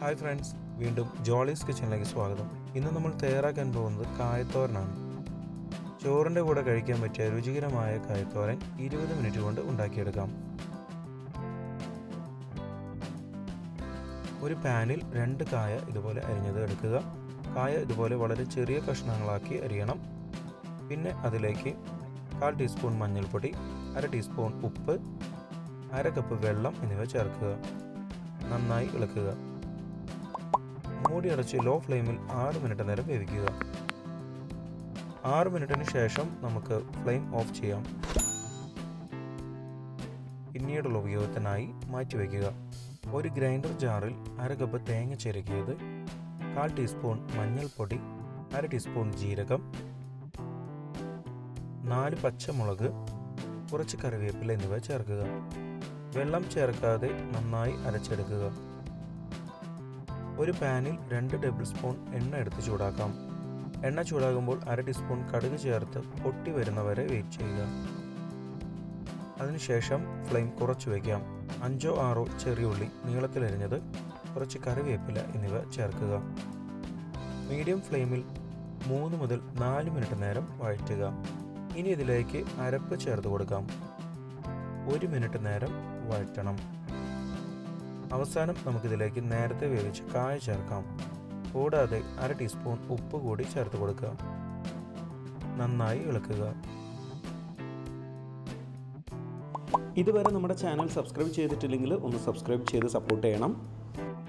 Hi friends വീണ്ടും ജോളീസ് കിച്ചണിലേക്ക് സ്വാഗതം. ഇന്ന് നമ്മൾ തയ്യാറാക്കാൻ പോകുന്നത് കായത്തോരനാണ്. ചോറിന്റെ കൂടെ കഴിക്കാൻ പറ്റിയ രുചികരമായ കായത്തോരൻ ഇരുപത് മിനിറ്റ് കൊണ്ട് ഉണ്ടാക്കിയെടുക്കാം. ഒരു പാനിൽ രണ്ട് കായ ഇതുപോലെ അരിഞ്ഞത് എടുക്കുക. കായ ഇതുപോലെ വളരെ ചെറിയ കഷ്ണങ്ങളാക്കി അരിയണം. പിന്നെ അതിലേക്ക് കാൽ ടീസ്പൂൺ മഞ്ഞൾപ്പൊടി അര ടീസ്പൂൺ ഉപ്പ് അര കപ്പ് വെള്ളം എന്നിവ ചേർക്കുക. നന്നായി ഇളക്കുക. മൂടി അടച്ച് ലോ ഫ്ലെയിമിൽ ആറ് മിനിറ്റ് നേരം വേവിക്കുക. ആറ് മിനിറ്റിന് ശേഷം നമുക്ക് ഫ്ലെയിം ഓഫ് ചെയ്യാം. പിന്നീടുള്ള ഉപയോഗത്തിനായി മാറ്റിവെക്കുക ഒരു ഗ്രൈൻഡർ ജാറിൽ അര കപ്പ് തേങ്ങ ചിരകിയത് കാൽ ടീസ്പൂൺ മഞ്ഞൾപ്പൊടി അര ടീസ്പൂൺ ജീരകം നാല് പച്ചമുളക് കുറച്ച് കറിവേപ്പില എന്നിവ ചേർക്കുക. വെള്ളം ചേർക്കാതെ നന്നായി അരച്ചെടുക്കുക. ഒരു പാനിൽ രണ്ട് ടേബിൾ സ്പൂൺ എണ്ണ എടുത്ത് ചൂടാക്കാം. എണ്ണ ചൂടാകുമ്പോൾ അര ടീസ്പൂൺ കടുക് ചേർത്ത് പൊട്ടി വരുന്നവരെ വെയിറ്റ് ചെയ്യുക. അതിനുശേഷം ഫ്ലെയിം കുറച്ച് വയ്ക്കാം അഞ്ചോ ആറോ ചെറിയ ഉള്ളി നീളത്തിലരിഞ്ഞത് കുറച്ച് കറിവേപ്പില എന്നിവ ചേർക്കുക. മീഡിയം ഫ്ലെയിമിൽ മൂന്ന് മുതൽ നാല് മിനിറ്റ് നേരം വഴറ്റുക. ഇനി ഇതിലേക്ക് അരപ്പ് ചേർത്ത് കൊടുക്കാം. ഒരു മിനിറ്റ് നേരം വഴറ്റണം. അവസാനം നമുക്കിതിലേക്ക് നേരത്തെ വേവിച്ച കായ ചേർക്കാം. കൂടാതെ അര ടീസ്പൂൺ ഉപ്പ് കൂടി ചേർത്ത് കൊടുക്കുക. നന്നായി ഇളക്കുക. ഇതുവരെ നമ്മുടെ ചാനൽ സബ്സ്ക്രൈബ് ചെയ്തിട്ടില്ലെങ്കിൽ ഒന്ന് സബ്സ്ക്രൈബ് ചെയ്ത് സപ്പോർട്ട് ചെയ്യണം.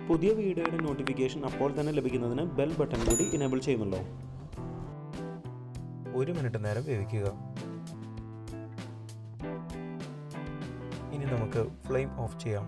പുതിയ വീഡിയോയുടെ നോട്ടിഫിക്കേഷൻ അപ്പോൾ തന്നെ ലഭിക്കുന്നതിന് ബെൽ ബട്ടൺ കൂടി ഇനേബിൾ ചെയ്യുമല്ലോ ഒരു മിനിറ്റ് നേരം വേവിക്കുക. ഇനി നമുക്ക് ഫ്ലെയിം ഓഫ് ചെയ്യാം.